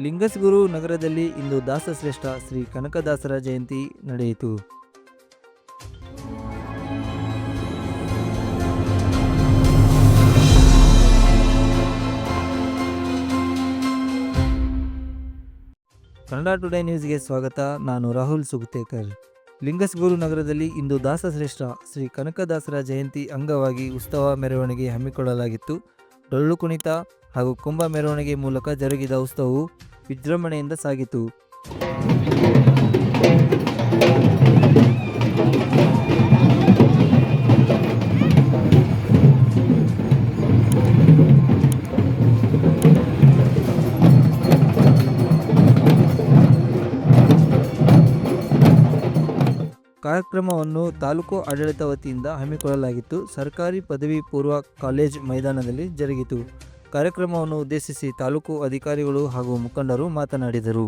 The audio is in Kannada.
ಲಿಂಗಸ್ಗುರು ನಗರದಲ್ಲಿ ಇಂದು ದಾಸಶ್ರೇಷ್ಠ ಶ್ರೀ ಕನಕದಾಸರ ಜಯಂತಿ ನಡೆಯಿತು. ಕನ್ನಡ ಟುಡೇ ನ್ಯೂಸ್ಗೆ ಸ್ವಾಗತ. ನಾನು ರಾಹುಲ್ ಸುಗತೇಕರ್. ಲಿಂಗಸ್ಗೂರು ನಗರದಲ್ಲಿ ಇಂದು ದಾಸಶ್ರೇಷ್ಠ ಶ್ರೀ ಕನಕದಾಸರ ಜಯಂತಿ ಅಂಗವಾಗಿ ಉತ್ಸವ ಮೆರವಣಿಗೆ ಹಮ್ಮಿಕೊಳ್ಳಲಾಗಿತ್ತು. ಡೊಳ್ಳು ಕುಣಿತ ಹಾಗೂ ಕುಂಭ ಮೆರವಣಿಗೆ ಮೂಲಕ ಜರುಗಿದ ಉತ್ಸವವು ವಿಜೃಂಭಣೆಯಿಂದ ಸಾಗಿತು. ಕಾರ್ಯಕ್ರಮವನ್ನು ತಾಲೂಕು ಆಡಳಿತ ವತಿಯಿಂದ ಹಮ್ಮಿಕೊಳ್ಳಲಾಗಿತ್ತು. ಸರ್ಕಾರಿ ಪದವಿ ಪೂರ್ವ ಕಾಲೇಜ್ ಮೈದಾನದಲ್ಲಿ ಜರುಗಿತು. ಕಾರ್ಯಕ್ರಮವನ್ನು ಉದ್ದೇಶಿಸಿ ತಾಲೂಕು ಅಧಿಕಾರಿಗಳು ಹಾಗೂ ಮುಖಂಡರು ಮಾತನಾಡಿದರು